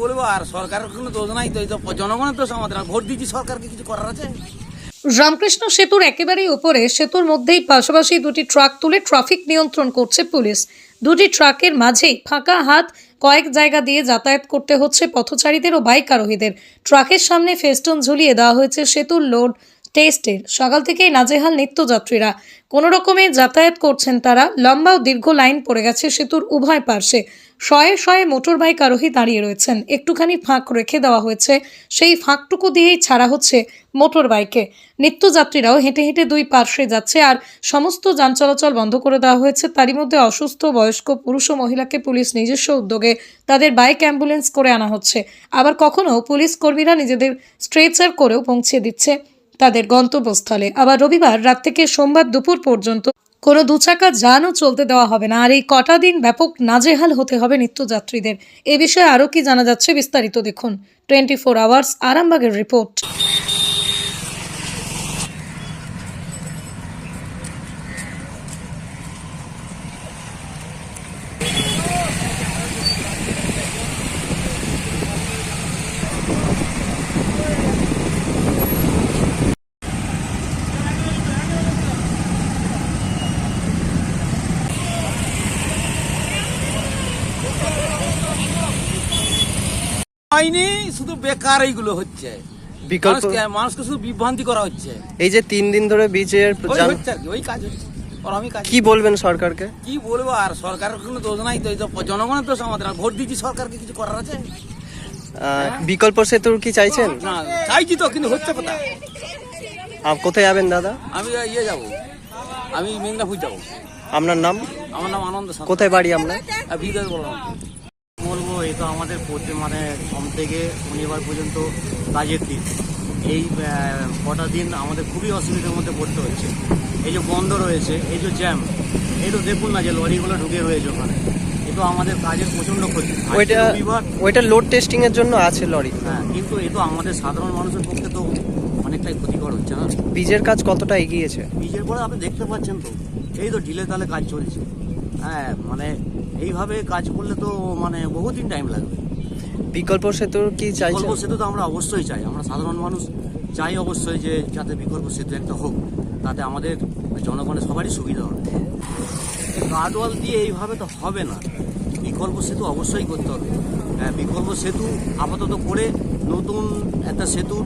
বলব, আর সরকারের কোনো দোষ নাই তো জনগণের দোষ আমাদের ভোট দিচ্ছি সরকারকে, কিছু করার আছে? রামকৃষ্ণ সেতুর একেবারেই উপরে, সেতুর মধ্যেই পাশাপাশি দুটি ট্রাক তুলে ট্রাফিক নিয়ন্ত্রণ করছে পুলিশ। দুটি ট্রাকের মাঝেই ফাঁকা হাত, কয়েক জায়গা দিয়ে যাতায়াত করতে হচ্ছে পথচারীদের ও বাইক আরোহীদের। ট্রাকের সামনে ফেস্টন ঝুলিয়ে দেওয়া হয়েছে সেতুর লোড। টেস্টের সকাল থেকেই নাজেহাল নিত্যযাত্রীরা। কোনো রকমে যাতায়াত করছেন তারা, লম্বা ও দীর্ঘ লাইন পড়ে গেছে সেতুর উভয় পার্শ্বে। শয়ে শয়ে মোটর বাইক আরোহী দাঁড়িয়ে রয়েছেন। একটুখানি ফাঁক রেখে দেওয়া হয়েছে। সেই ফাঁকটুকু দিয়েই ছাড়া হচ্ছে মোটর বাইকে নিত্যযাত্রীরাও হেঁটে হেঁটে দুই পার্শ্বে যাচ্ছে আর সমস্ত যান চলাচল বন্ধ করে দেওয়া হয়েছে। তারই মধ্যে অসুস্থ, বয়স্ক পুরুষ ও মহিলাকে পুলিশ নিজস্ব উদ্যোগে তাদের বাইক অ্যাম্বুলেন্স করে আনা হচ্ছে। আবার কখনো পুলিশ কর্মীরা নিজেদের স্ট্রেচার করেও পৌঁছে দিচ্ছে। তাদের গন্তব্যস্থলে। আবার রবিবার রাত থেকে সোমবার দুপুর পর্যন্ত কোনো দুচাকা যানও চলতে দেওয়া হবে না। আর এই কটা দিন ব্যাপক নাজেহাল হতে হবে নিত্যযাত্রীদের। এ বিষয়ে আরও কি জানা যাচ্ছে বিস্তারিত দেখুন। টোয়েন্টি ফোর আওয়ার্স আরামবাগের রিপোর্ট। হয়নি শুধু বেকার এইগুলো হচ্ছে। বিকল্প মানুষকে শুধু বিভ্রান্তি করা হচ্ছে। এই যে তিন দিন ধরে বিচের ওই কাজ হচ্ছে। কি বলবেন সরকারকে? কি বলব আর সরকারের কোনো দোষ নাই তো জনগণের দোষ আমাদের ভোট দিচ্ছি সরকারকে কিছু করার আছে? বিকল্প সেতুর কি চাইছেন? চাইছি তো কিন্তু হচ্ছে কোথায়? আপ কোথায় যাবেন দাদা? আমি ইয়ে যাব। আমি মেদিনীপুর যাব। আপনার নাম? আমার নাম আনন্দ কোথায় বাড়ি আপনার? বললাম এই তো আমাদের প্রতি মানে সোম থেকে শনিবার পর্যন্ত কাজের দিন। এই কটা দিন আমাদের খুবই অসুবিধার মধ্যে পড়তে হচ্ছে। এই যে বন্ধ রয়েছে এই যে জ্যাম এই তো দেখুন না যে লরিগুলো ঢুকে রয়েছে ওখানে। এ তো আমাদের কাজের প্রচণ্ড ক্ষতি। ওইটা ওইটা লোড টেস্টিং এর জন্য আছে লরি। হ্যাঁ কিন্তু এ তো আমাদের সাধারণ মানুষের পক্ষে তো অনেকটাই ক্ষতিকর হচ্ছে না? বীজের কাজ কতটা এগিয়েছে? বীজের পরে আপনি দেখতে পাচ্ছেন তো এই তো ঢিলে তালে কাজ চলছে। হ্যাঁ মানে এইভাবে কাজ করলে তো মানে বহুদিন টাইম লাগবে। বিকল্প সেতুর কি চাইছেন বিকল্প সেতু তো আমরা অবশ্যই চাই। আমরা সাধারণ মানুষ চাই অবশ্যই যে যাতে বিকল্প সেতু একটা হোক। তাতে আমাদের জনগণের সবারই সুবিধা হবে। গার্ডওয়াল দিয়ে এইভাবে তো হবে না। বিকল্প সেতু অবশ্যই করতে হবে। হ্যাঁ বিকল্প সেতু আপাতত করে নতুন একটা সেতুর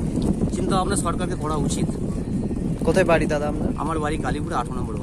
চিন্তা ভাবনা সরকারকে করা উচিত। কোথায় বাড়ি দাদা আমার বাড়ি কালীপুরে আঠারো নম্বর।